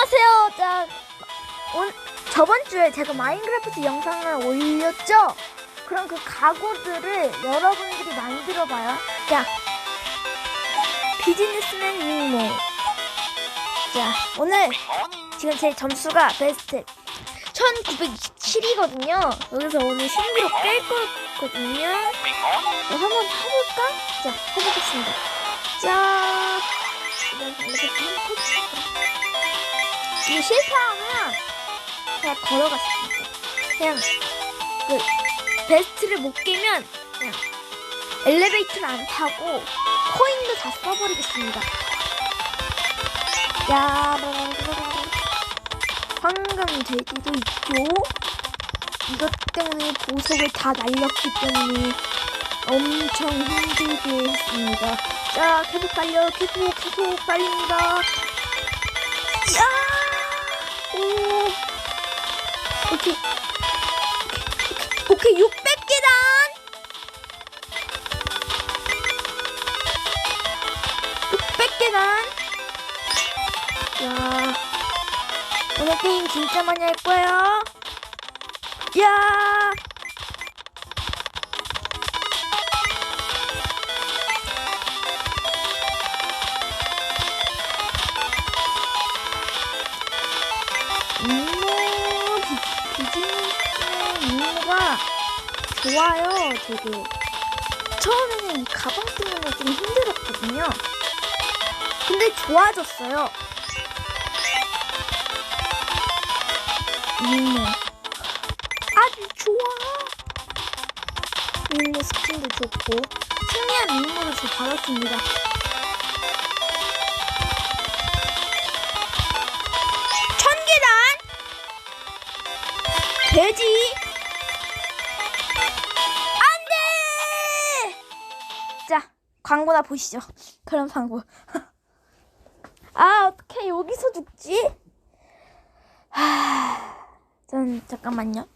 안녕하세요. 자, 온, 저번 주에 제가 마인크래프트 영상을 올렸죠? 그럼 그 가구들을 여러분들이 만들어봐요. 자, 비즈니스맨 윙모. 자, 오늘 지금 제 점수가 베스트 1927이거든요. 여기서 오늘 신기로 깰 거거든요. 자, 한번 해볼까? 자, 해보겠습니다. 자, 이렇게 좀 이거 실패하면 그냥 걸어갔습니다. 그냥 그 베스트를 못 깨면 그냥 엘리베이터를 안 타고 코인도 다 써버리겠습니다. 야, 황금 돼지도 있죠. 이것 때문에 보석을 다 날렸기 때문에 엄청 힘들게 했습니다. 자, 계속 달려, 계속, 계속 달립니다. 야! 오케이. 오케이, 600계단! 600계단! 야. 오늘 게임 진짜 많이 할 거예요. 야! 좋아요, 되게. 처음에는 이 가방 때문에 좀 힘들었거든요. 근데 좋아졌어요. 임무. 아주 좋아. 임무 스킨도 좋고, 임무를 저 받았습니다. 광고나 보시죠. 그런 광고. 아, 어떻게 여기서 죽지? 하, 전, 잠깐만요.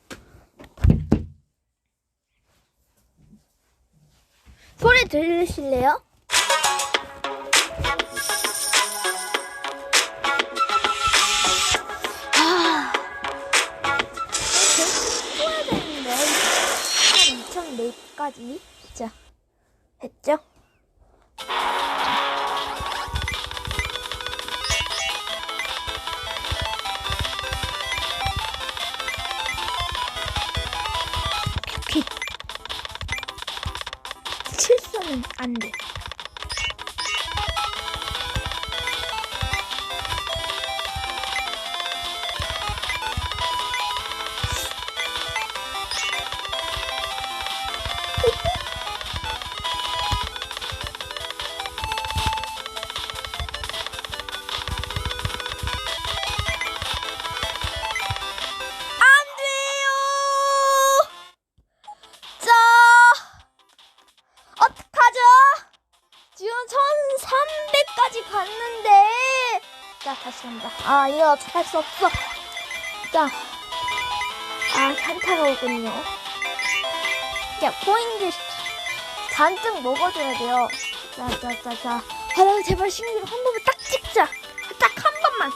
소리 들으실래요? 아, 되는데 한 2004까지 자 했죠? 한다. 아, 어떻게 할수 없어. 자, 아, 현타가 오군요. 자, 코인들 잔뜩 먹어줘야 돼요. 자, 자, 자, 자. 아, 제발 신기로 한 번만 딱 찍자. 딱 한 번만.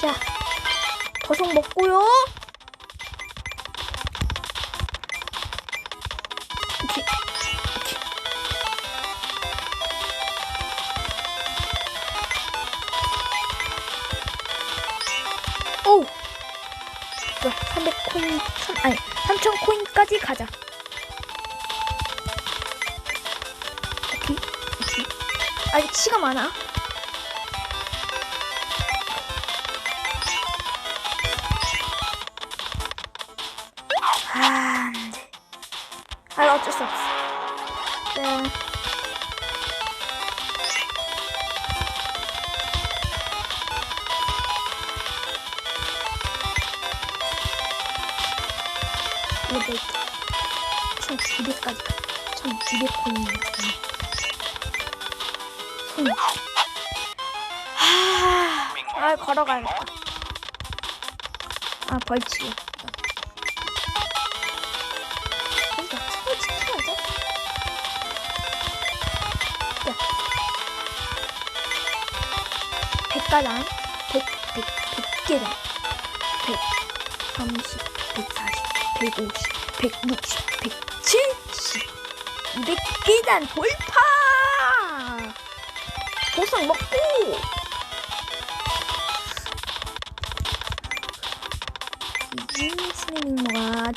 자, 버섯 먹고요. 코인, 3, 아니, 3000코인까지 가자. 오케이, 오케이. 아직 치가 많아. 아, 아 걸어가야겠다. 아 벌칙 그러니까 차를 지켜야죠 자 백가단 백백 백계단 백 삼십 백사십 백오십 백육십 백칠십 이백 계단 돌파! 보상 먹고!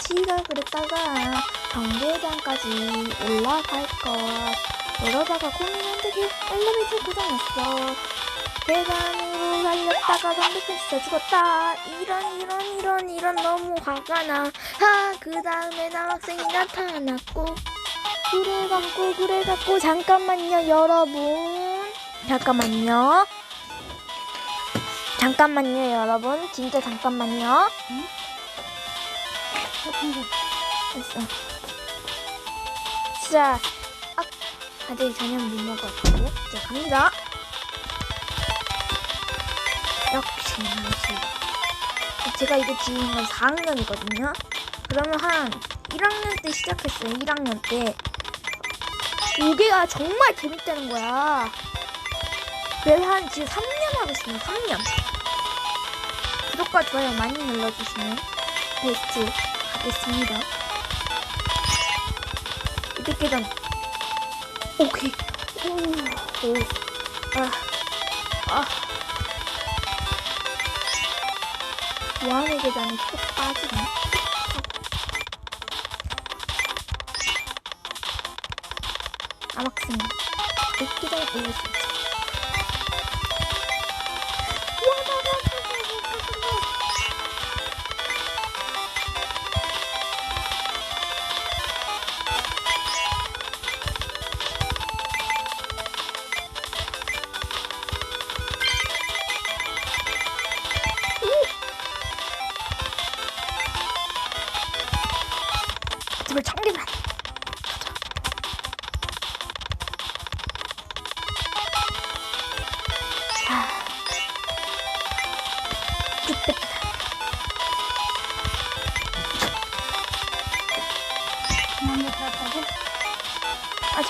지각을 했다가 경계단까지 올라갈 것 이러다가 고민한데 게 엘리베이터 고장났어. 계단으로 달렸다가 반대편에서 죽었다. 이런 이런 이런 이런 너무 화가 나아그 다음에 남학생이 나타났고. 그래 갖고 그래 갖고 잠깐만요 여러분. 잠깐만요. 잠깐만요 여러분. 진짜 잠깐만요 됐어 자 아, 아직 저녁 못 먹었고. 자 갑니다. 역시 나시 제가 이거 지은 건 4학년이거든요. 그러면 한 1학년 때 시작했어요 1학년 때. 이게가 정말 재밌다는 거야. 매일 한 지금 3년 하고 있어요 3년. 구독과 좋아요 많이 눌러주시면 베스트 하겠습니다. 200계단 오케이. 오오 아, 아. 무한의 계단이 쏙 빠지네. 남학생 100계단 올릴 수 있죠 집을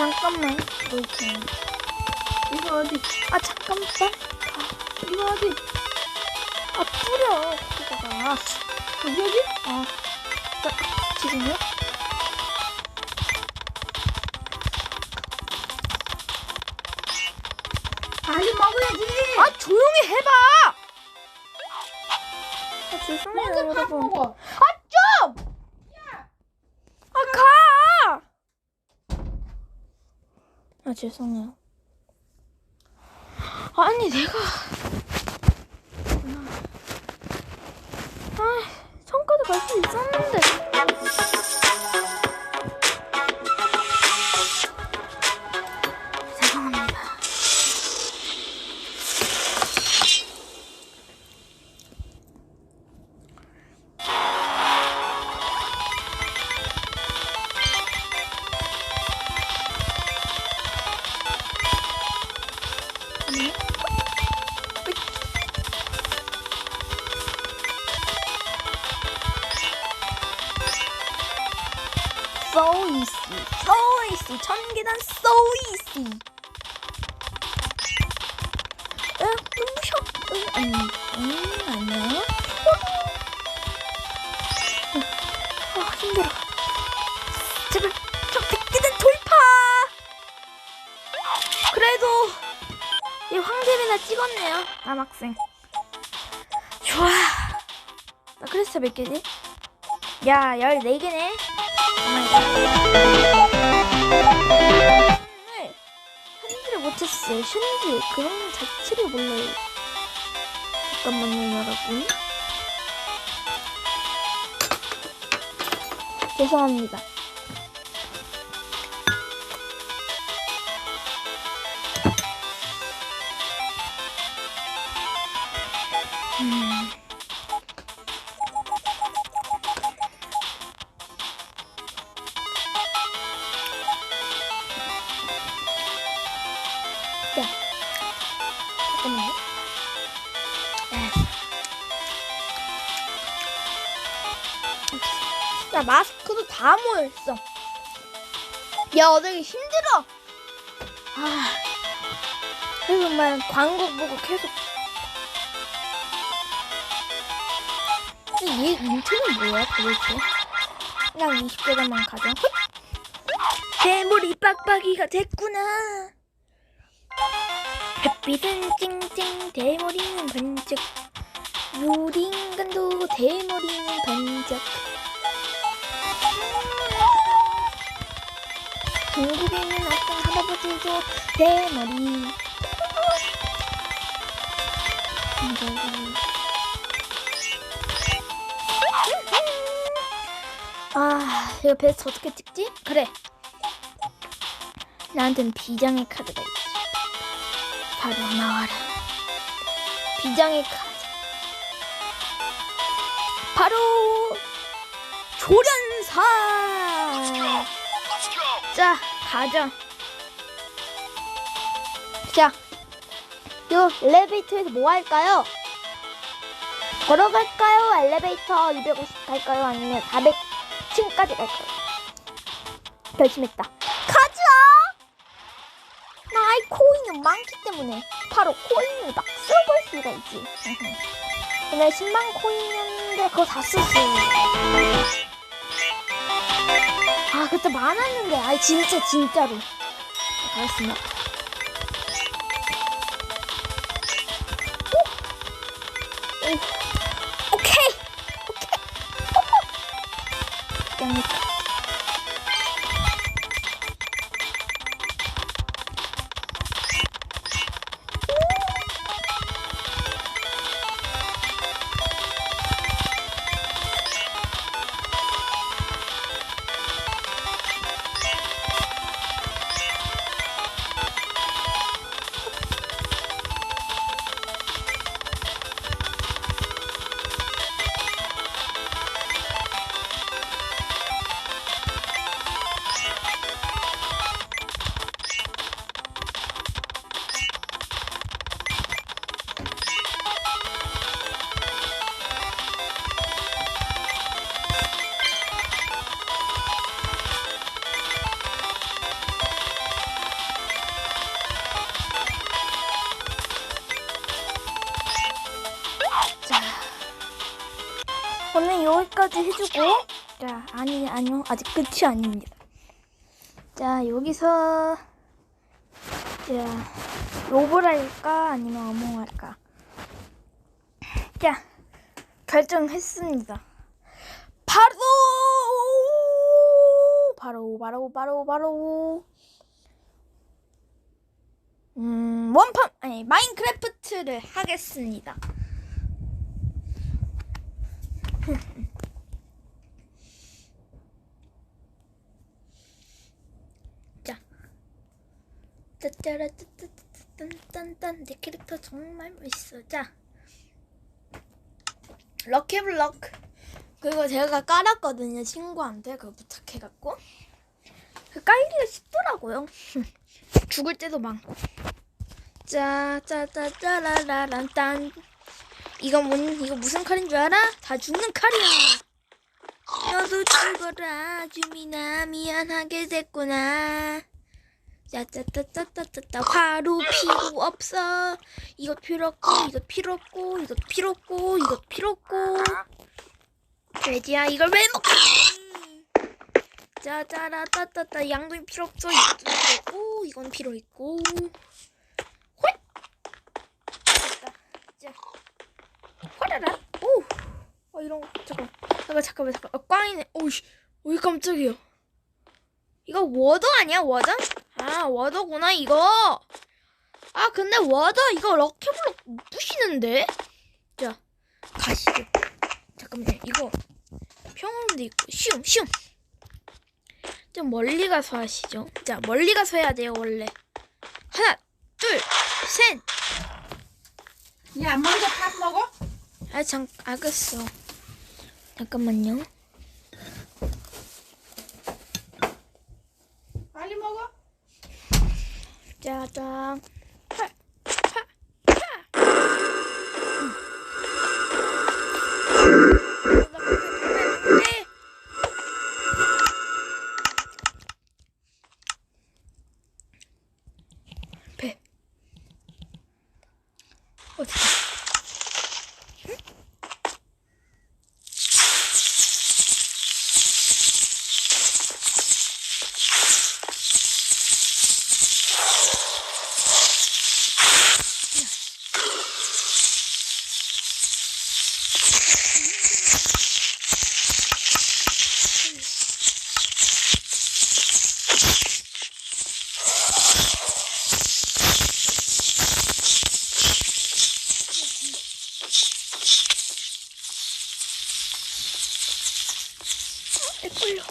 잠깐만 이렇게 이거 어디? 아 잠깐만 이거 어디? 아 뿌려 거기다가 여기 어디? 아 자, 지금요? 죄송해요. 아니 내가 남학생. 좋아. 나 크리스타 몇 개지? 야, 14개네. 오늘 현질을 못했어요. 현질 그런 자체를 몰라요. 잠깐만요, 여러분. 죄송합니다. 모자, 마스크도 다 모였어. 야, 어제기 힘들어. 아, 그래서 막 광고 보고 계속. 얘 인트는 뭐야 도대체? 그냥 20개만 가자. 대물이 빡빡이가 됐구나. 햇빛은 찡찡 대머리는 번쩍 요린간도 대머리는 번쩍 중국에 있는 어떤 할아버지도 대머리. 아 이거 베스트 어떻게 찍지? 그래. 나한텐 비장의 카드가 있지. 바로 나와라. 비장의 카드. 바로 조련사 자 가자 자, 요 엘리베이터에서 뭐 할까요? 걸어갈까요? 엘리베이터 250 갈까요? 아니면 400층까지 갈까요? 결심했다. 가자! 나 아이 코인은 많기 때문에 바로 코인을 막 써볼 수가 있지. 오늘 10만 코인이었는데 그거 다 썼어. 아, 그때 많았는데. 아, 진짜, 진짜로. 알았습니다. 아니, 아니요, 아직 끝이 아닙니다. 자, 여기서, 자, 로봇 할까, 아니면 어몽 할까? 자, 결정했습니다. 바로, 바로, 바로, 바로, 바로, 음, 원펀, 아니, 마인크래프트를 하겠습니다. 짜짜라 딴딴딴딴 내 캐릭터 정말 멋있어. 자. 럭키블럭. 그거 제가 깔았거든요. 친구한테 그거 부탁해갖고. 그 깔기가 쉽더라고요. 죽을 때도 많고. 짜짜짜짜라라란 딴. 이거 뭔 이거 무슨 칼인 줄 알아? 다 죽는 칼이야. 너도 죽어라 주민아 미안하게 됐구나 짜짜짜짜짜짜 화로 필요 없어. 이것 필요 없고 이것 필요 없고 이것 필요 없고 이것 필요 없고. 돼지야 이걸 왜 먹지 짜짜라 따따따 양동이 필요 없어. 이것도 필요 없고 이건 필요 있고. 홀! 자 화라라. 오! 어, 이런 거. 잠깐 잠깐 잠깐만 잠깐 아, 꽝이네. 오이씨. 오이 깜짝이야. 이거 워더 아니야 워더? 아 워더구나 이거. 아 근데 워더 이거 럭키블럭 못 부시는데? 자 가시죠. 잠깐만요 이거. 평온도 있고 슝슝 좀 멀리 가서 하시죠. 자 멀리 가서 해야 돼요 원래. 하나 둘셋. 야, 먼저 밥 먹어? 아, 잠, 알겠어. 잠깐만요. 빨리 먹어. 짜잔. 하, 하, 하. 음. 네. 배. 어디? 내 걸려.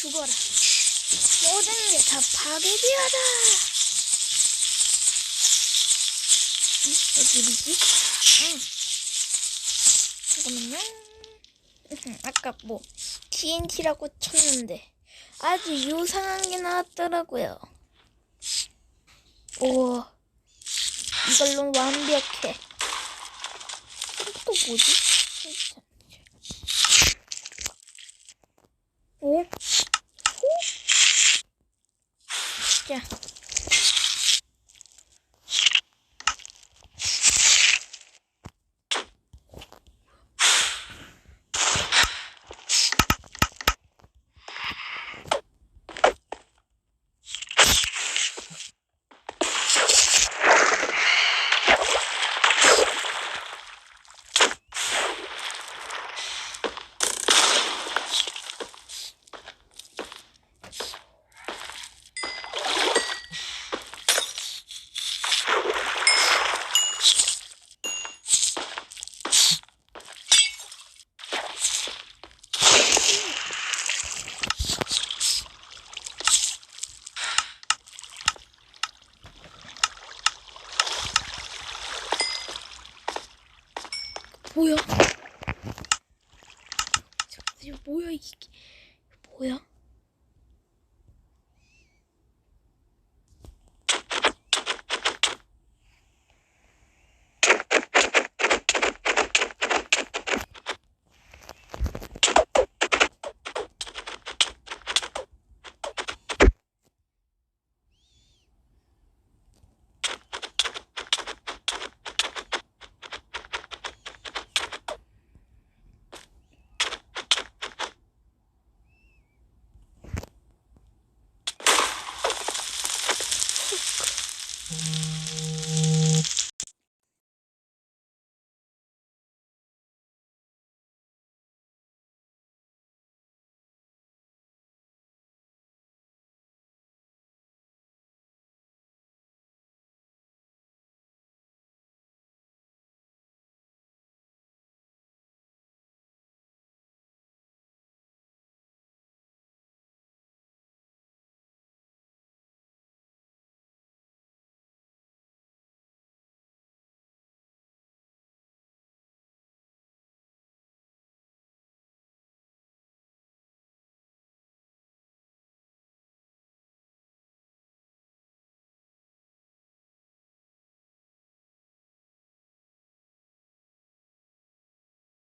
죽어라. 모든 게 다 파괴되어라. 응? 어디지? 응. 잠깐만요. 아까 뭐 TNT라고 쳤는데 아주 유상한 게 나왔더라고요. 오, 이걸로 완벽해. 또 뭐지?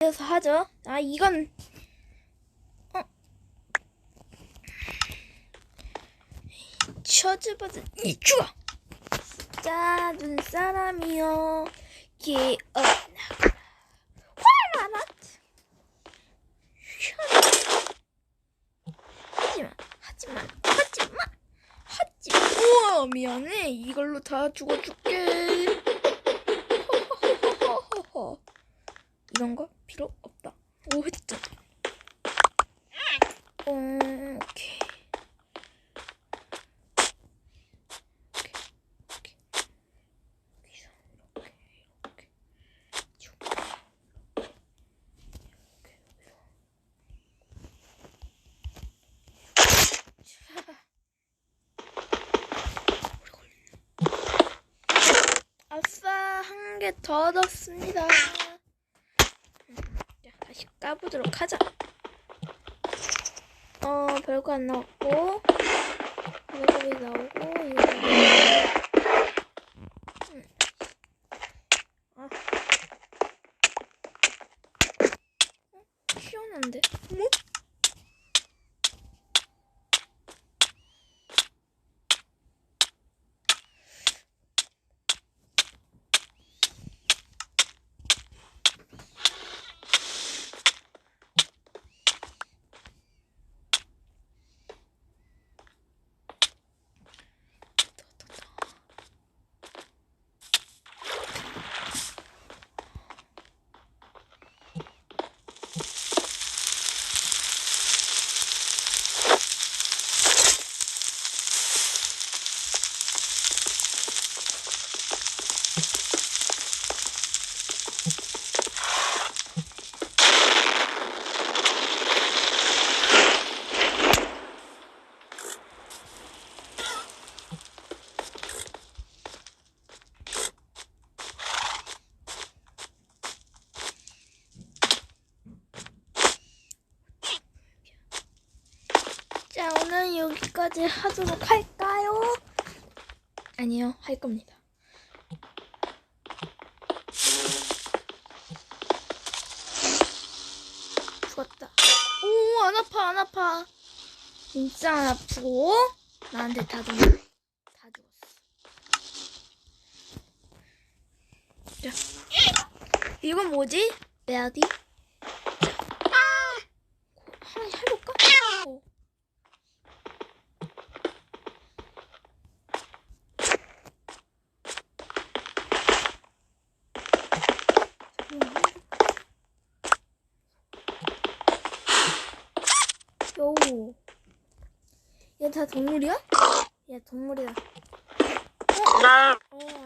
그래서 하죠. 아 이건 어. 자 화라라! 하지마 하지마 하지마 하지마. 우와 미안해. 이걸로 다 죽어 줄게 이런 거 필요 없다. 오, 했죠. 오케이. 오케이. 여기서 이렇게, 이렇게. 쭉. 이렇게, 여기서. 자. 오래 걸리네. 아싸, 한 개 더 얻었습니다. 자, 다시 까보도록 하자. 어, 별거 안 나왔고, 별거이 나오고, 이거. 이제 하도록 할까요? 아니요, 할 겁니다. 죽었다. 오, 안 아파, 안 아파. 진짜 안 아프고, 나한테 다 죽었어. 다 죽었어. 자. 이건 뭐지? 레아디? 다 동물이야? 야 동물이야. 어, 어.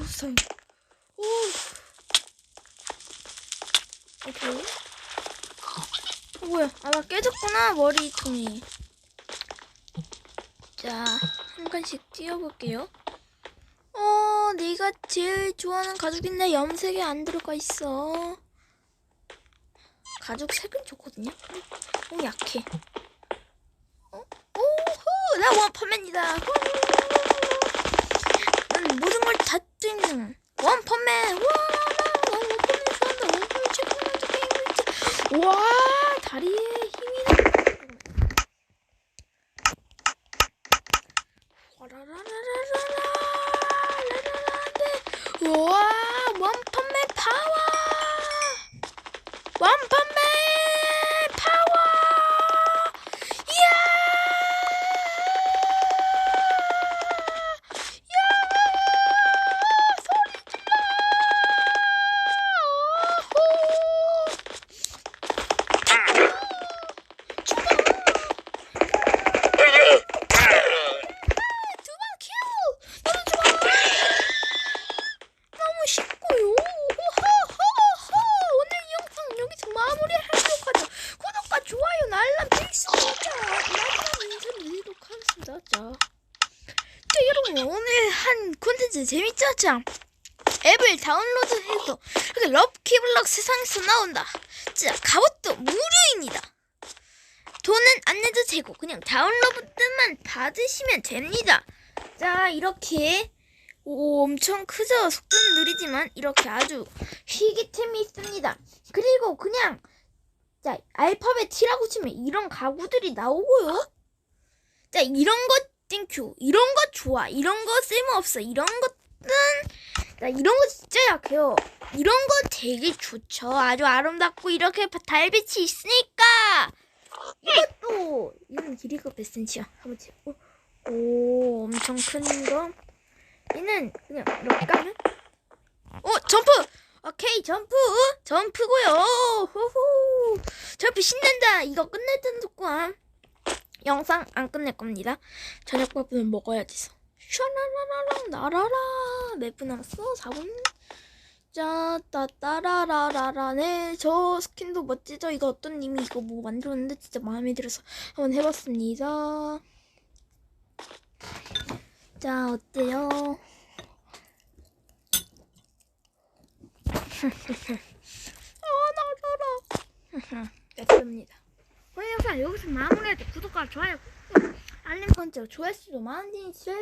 Wolfsheim. Wolf. 오케이. 어, 뭐야? 아마 깨졌구나 머리통이. 자, 한 칸씩 띄워볼게요. 어, 네가 제일 좋아하는 가죽인데 염색이 안 들어가 있어. 가죽 색은 좋거든요. 오 약해. 어, 오호, 나 원펀맨이다. 우 띵 원펀맨. 와 원펀맨 좋아한다. 원펀맨 최고! 와 다리에. 자 여러분 오늘 한 콘텐츠 재밌죠? 자, 앱을 다운로드해서 이렇게 럽키블럭 세상에서 나온다. 자, 갑옷도 무료입니다. 돈은 안 내도 되고 그냥 다운로드만 받으시면 됩니다. 자, 이렇게 오, 엄청 크죠? 속도는 느리지만 이렇게 아주 희귀템이 있습니다. 그리고 그냥 자 알파벳 T라고 치면 이런 가구들이 나오고요. 자 이런 것 땡큐, 이런 것 좋아, 이런 거 쓸모없어, 이런 것은 자 이런 거 진짜 약해요. 이런 거 되게 좋죠. 아주 아름답고 이렇게 달빛이 있으니까 이것도 이건 길이가 몇 센치야? 한번 치. 오, 오 엄청 큰 거. 얘는 그냥 이렇게 까면 어 점프 오케이 점프 점프고요 후후 점프 신난다 이거 끝낼 땐 동안 영상 안 끝낼 겁니다. 저녁밥은 먹어야 돼서 샤라라라랑 나라라. 몇 분 남았어. 4분. 자 따따라라라라. 네 저 스킨도 멋지죠? 이거 어떤 님이 이거 뭐 만들었는데 진짜 마음에 들어서 한번 해봤습니다. 자, 어때요? 아, 나라라. 됐습니다. 오늘 영상 여기서 마무리할 때 구독과 좋아요 알림 설정, 조회수도 많이 해주세요.